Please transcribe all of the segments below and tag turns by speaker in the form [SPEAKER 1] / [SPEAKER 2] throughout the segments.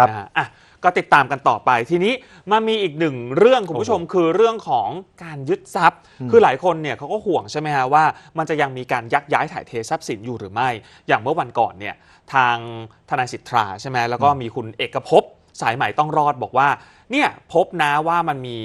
[SPEAKER 1] ครับ
[SPEAKER 2] นะฮะอะก็ติดตามกันต่อไปทีนี้มามีอีกหนึ่งเรื่องคุณผู้ชมคือเรื่องของการยึดทรัพย์ คือหลายคนเนี่ยเขาก็ห่วงใช่ไหมฮะว่า มันจะยังมีการยักย้ายถ่ายเททรัพย์สินอยู่หรือไม่ อย่างเมื่อวันก่อนเนี่ยทางทนายสิทธาใช่ไหมแล้วก็มีคุณเอกภพสายใหม่ต้องรอดบอกว่าเนี่ยพบนะว่ามันมี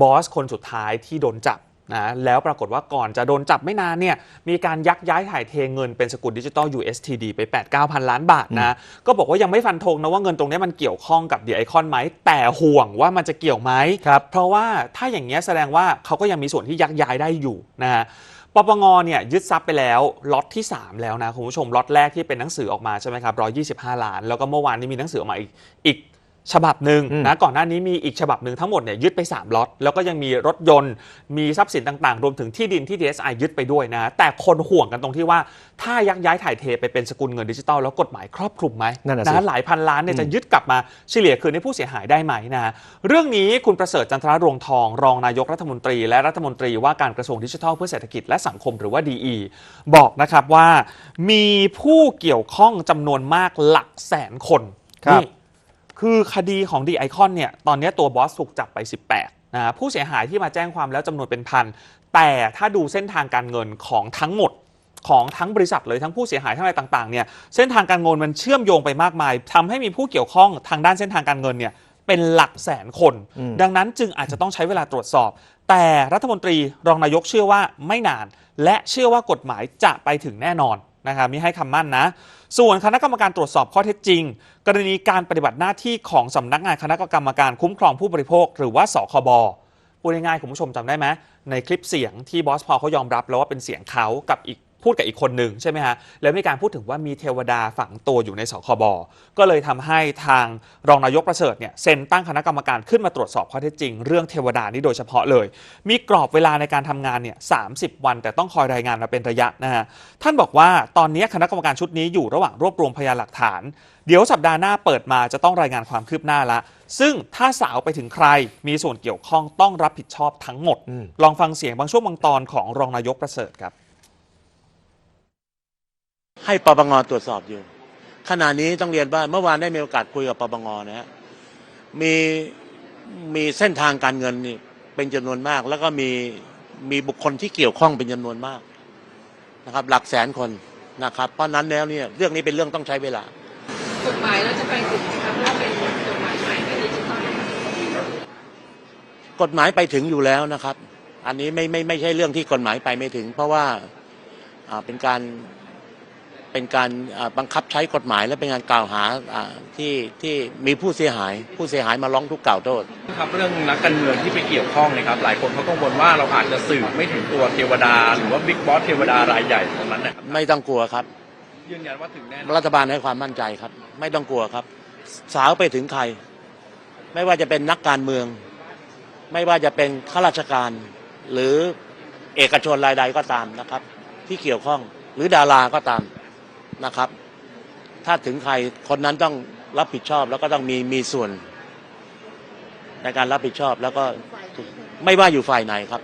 [SPEAKER 2] บอสคนสุดท้ายที่โดนจับ นะแล้วปรากฏว่าก่อนจะโดนจับไม่นานเนี่ยมีการยักย้ายถ่ายเทเงินเป็นสกุลดิจิตอล USTD ไป 8-9พันล้านบาทนะก็บอกว่ายังไม่ฟันธงนะว่าเงินตรงนี้มันเกี่ยวข้องกับดีไอคอนไหม แต่ห่วงว่ามันจะเกี่ยวไหม
[SPEAKER 1] ครับ
[SPEAKER 2] เพราะว่าถ้าอย่างเงี้ยแสดงว่าเขาก็ยังมีส่วนที่ยักย้ายได้อยู่นะฮะปปงเนี่ยยึดทรัพย์ไปแล้วล็อตที่ 3 แล้วนะคุณผู้ชมล็อตแรกที่เป็นหนังสือออกมาใช่ไหมครับ125 ล้าน แล้วก็เมื่อวานนี้มีหนังสือออกมาอีกอีก ฉบับหนึ่ง
[SPEAKER 1] อืม
[SPEAKER 2] นะก่อนหน้านี้มีอีกฉบับหนึ่งทั้งหมดเนี่ยยึดไป 3ล็อตแล้วก็ยังมีรถยนต์ มีทรัพย์สินต่างๆ รวมถึงที่ดินที่ DSI ยึดไปด้วยนะแต่คนห่วงกันตรงที่ว่าถ้ายักย้ายถ่ายเทไปเป็นสกุลเงินดิจิตอลแล้วกฎหมายครอบคลุมไหม
[SPEAKER 1] นั่นน่ะสิ
[SPEAKER 2] หลายพันล้านเนี่ยจะยึดกลับมาเฉลี่ยคืนให้ผู้เสียหายได้ไหมนะเรื่องนี้คุณประเสริฐจันทรรวงทอง รองนายกรัฐมนตรี และรัฐมนตรีว่าการกระทรวงดิจิทัลเพื่อเศรษฐกิจและสังคมหรือว่า DE บอกนะครับว่า มีผู้เกี่ยวข้องจำนวนมากหลักแสนคน
[SPEAKER 1] ครับ
[SPEAKER 2] นี่ คือคดีของดีไอคอนเนี่ยตอนนี้ตัวบอสถูกจับไป 18นะผู้เสียหายที่มาแจ้งความแล้วจำนวนเป็นพัน แต่ถ้าดูเส้นทางการเงินของทั้งหมดของทั้งบริษัทเลยทั้งผู้เสียหายทั้งอะไรต่างๆเนี่ยเส้นทางการเงินมันเชื่อมโยงไปมากมายทำให้มีผู้เกี่ยวข้องทางด้านเส้นทางการเงินเนี่ยเป็นหลักแสนคน
[SPEAKER 1] อืม
[SPEAKER 2] ดังนั้นจึงอาจจะต้องใช้เวลาตรวจสอบ แต่รัฐมนตรีรองนายกเชื่อว่าไม่นาน และเชื่อว่ากฎหมายจะไปถึงแน่นอน นะครับมีให้คำมั่นนะ ส่วนคณะกรรมการตรวจสอบข้อเท็จจริง กรณีการปฏิบัติหน้าที่ของสำนักงานคณะกรรมการคุ้มครองผู้บริโภค หรือว่าสคบพูดง่ายๆคุณผู้ชมจำได้ไหมในคลิปเสียงที่บอสพอลเขายอมรับแล้วว่าเป็นเสียงเขากับอีก พูดกับอีกคนหนึ่งใช่ไหมฮะแล้วมีการพูดถึงว่ามีเทวดาฝังตัวอยู่ในสคบก็เลยทำให้ทางรองนายกประเสริฐเนี่ยเซ็นตั้งคณะกรรมการขึ้นมาตรวจสอบข้อเท็จจริง เรื่องเทวดานี้โดยเฉพาะเลย มีกรอบเวลาในการทำงานเนี่ยสาวัน แต่ต้องคอยรายงานมาเป็นระยะนะฮะท่านบอกว่าตอนนี้คณะกรรมการชุดนี้อยู่ระหว่างรวบรวมพยานหลักฐาน เดี๋ยวสัปดาห์หน้าเปิดมาจะต้องรายงานความคืบหน้าละ ซึ่งถ้าสาวไปถึงใครมีส่วนเกี่ยวข้องต้องรับผิดชอบทั้งหมด
[SPEAKER 1] อืม
[SPEAKER 2] ลองฟังเสียงบางช่วงบางตอนของรองนายกประเสริฐครับ
[SPEAKER 3] ให้ปปงตรวจสอบอยู่ ขณะนี้ต้องเรียนว่าเมื่อวานได้มีโอกาสคุยกับปปงนะฮะมีมีเส้นทางการเงินนี่เป็นจำนวนมาก แล้วก็มีมีบุคคลที่เกี่ยวข้องเป็นจำนวนมากนะครับ หลักแสนคนนะครับ เพราะฉะนั้นแล้วเนี่ยเรื่องนี้เป็นเรื่องต้องใช้เวลา
[SPEAKER 4] กฎหมายเราจะไปถึงไหมคะเพราะว่าเป็นกฎหมายใหม่เป็นดิจิทัล
[SPEAKER 3] กฎหมายไปถึงอยู่แล้วนะครับ อันนี้ไม่ไม่ไม่ใช่เรื่องที่กฎหมายไปไม่ถึง เพราะว่าอ่าเป็นการ เป็นการอ่าบังคับใช้กฎหมาย และเป็นการกล่าวหาอ่าที่ที่มีผู้เสียหาย ผู้เสียหายมาร้องทุกข์กล่าวโทษ
[SPEAKER 5] ครับเรื่องนักการเมืองที่ไปเกี่ยวข้องนะครับหลายคนเขากังวลว่าเราอาจจะสืบไม่ถึงตัวเทวดา หรือว่าบิ๊กบอสเทวดารายใหญ่ตรงนั้นนะครับ
[SPEAKER 3] ไม่ต้องกลัวครับ
[SPEAKER 5] ยืนยันว่าถึงแน่นอน
[SPEAKER 3] รัฐบาลให้ความมั่นใจครับ ไม่ต้องกลัวครับ สาวไปถึงใคร ไม่ว่าจะเป็นนักการเมือง ไม่ว่าจะเป็นข้าราชการ หรือเอกชนรายใดก็ตามนะครับ ที่เกี่ยวข้องหรือดาราก็ตาม นะครับ ถ้าถึงใครคนนั้นต้องรับผิดชอบแล้วก็ต้องมีมีส่วนในการรับผิดชอบแล้วก็ไม่ว่าอยู่ฝ่ายไหนครับ